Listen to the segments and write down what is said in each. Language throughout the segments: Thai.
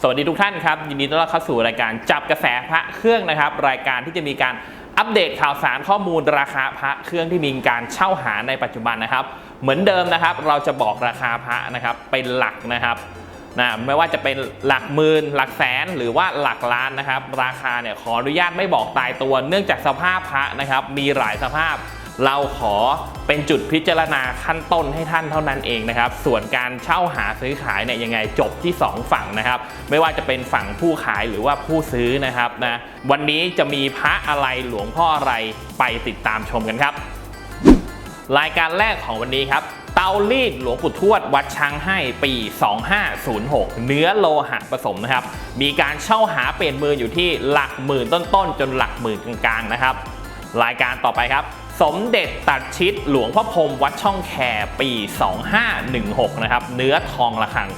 สวัสดีทุกท่านครับ ยินดีต้อนรับเข้าสู่รายการจับกระแสพระเครื่องนะครับ รายการที่จะมีการอัปเดตข่าวสารข้อมูลราคาพระเครื่องที่มีการเช่าหาในปัจจุบันนะครับ เหมือนเดิมนะครับ เราจะบอกราคาพระนะครับเป็นหลักนะครับนะไม่ว่าจะเป็นหลักหมื่นหลักแสนหรือว่าหลักล้านนะครับ ราคาเนี่ยขออนุญาตไม่บอกตายตัว เนื่องจากสภาพพระนะครับ มีหลายสภาพ เราขอเป็นจุดพิจารณาขั้นต้นให้ท่านเท่านั้นเองนะครับ ส่วนการเช่าหาซื้อขายเนี่ยยังไงจบที่ 2 ฝั่งนะครับ ไม่ว่าจะเป็นฝั่งผู้ขายหรือว่าผู้ซื้อนะครับนะวันนี้จะมีพระอะไรหลวงพ่ออะไรไปติดตามชมกันครับ รายการแรกของวันนี้ครับเตารีดหลวงปู่ทวดวัดช้างให้ปี 2506 เนื้อโลหะผสมนะครับ มีการเช่าหาเปลี่ยนมืออยู่ที่หลักหมื่นต้นๆ จนหลักหมื่นกลางๆนะครับ รายการต่อไปครับ สมเด็จตัดชิดหลวงพ่อพรมวัดช่องแคปี 2516 นะครับ เนื้อทองระฆัง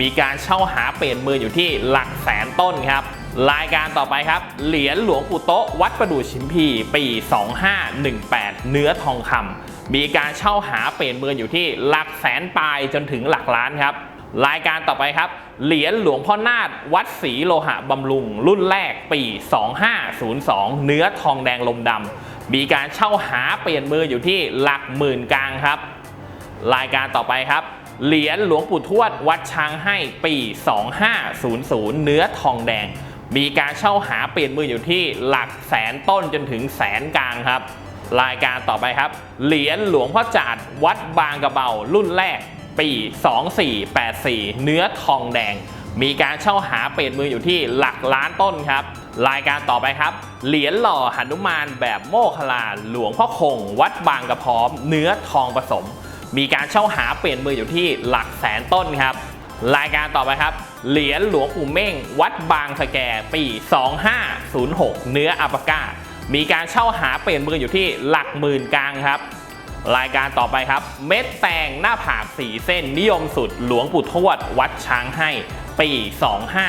มีการเช่าหาเปลี่ยนมืออยู่ที่หลักแสนต้นครับ รายการต่อไปครับ เหรียญหลวงปู่โตะวัดประดู่ชิมพี ปี 2518 เนื้อทองคำมีการเช่าหาเปลี่ยนมืออยู่ที่หลักแสนปลายจนถึงหลักล้านครับ รายการต่อไปครับ เหรียญหลวงพ่อนาฏวัดศรีโลหะบำรุง รุ่นแรกปี 2502 เนื้อทองแดงลมดำ มีการเช่าหาเปลี่ยนมืออยู่ที่หลักหมื่นกลางครับ รายการต่อไปครับ เหรียญหลวงปู่ทวดวัดช้างให้ปี 2500 เนื้อทองแดง มีการเช่าหาเปลี่ยนมืออยู่ที่หลักแสนต้นจนถึงแสนกลางครับ รายการต่อไปครับ เหรียญหลวงพ่อจาดวัดบางกระเบารุ่นแรกปี 2484 เนื้อทองแดง มีการเช่าหาเปลี่ยนมืออยู่ที่หลักล้านต้นครับ รายการต่อไปครับ เหรียญหล่อหนุมานแบบโมคลาหลวงพ่อคง วัดบางกระพร้อม เนื้อทองผสม มีการเช่าหาเปลี่ยนมืออยู่ที่หลักแสนต้นครับ รายการต่อไปครับ เหรียญหลวงปู่เม่ง วัดบางสะแกปี 2506 เนื้ออัปกามีการเช่าหาเปลี่ยนมืออยู่ที่หลักหมื่นกลางครับ รายการต่อไปครับ เม็ดแตงหน้าผากสีเส้นนิยมสุด หลวงปู่ทวด วัดช้างให้ ปี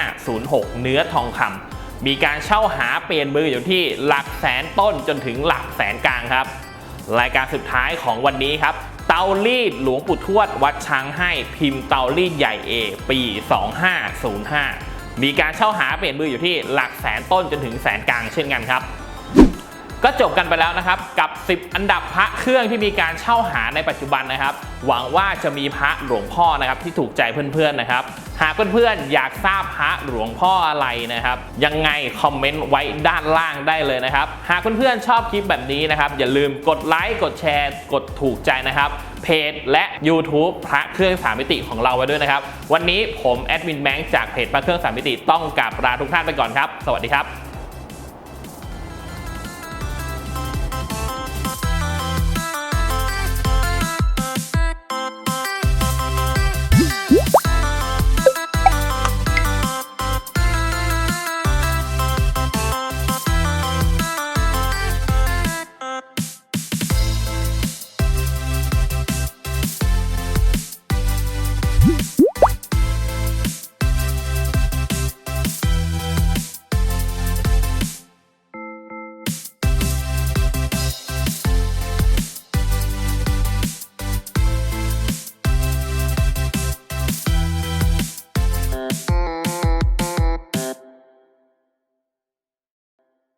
2506 เนื้อทองคำ มีการเช่าหาเปลี่ยนมืออยู่ที่หลักแสนต้นจนถึงหลักแสนกลางครับ รายการสุดท้ายของวันนี้ครับ เตารีดหลวงปู่ทวดวัดช้างให้พิมพ์เตารีดใหญ่ A ปี 2505 มีการเช่าหาเปลี่ยนมืออยู่ที่หลักแสนต้นจนถึงแสนกลางเช่นกันครับ ก็จบกันไปแล้วนะครับกับ 10 อันดับพระเครื่องที่มีการเช่าหาในปัจจุบันนะครับ หวังว่าจะมีพระหลวงพ่อนะครับที่ถูกใจเพื่อนๆนะครับ หากเพื่อนๆอยากทราบพระหลวงพ่ออะไรนะครับยังไงคอมเมนต์ไว้ด้านล่างได้เลยนะครับ หากเพื่อนๆชอบคลิปแบบนี้นะครับ อย่าลืมกดไลค์กดแชร์ กดถูกใจนะครับเพจและ YouTube พระเครื่องสามมิติของเราไว้ด้วยนะครับ วันนี้ผมแอดมินแบงค์จากเพจพระเครื่องสามมิติต้องกราบลาทุกท่านไปก่อนครับ สวัสดีครับ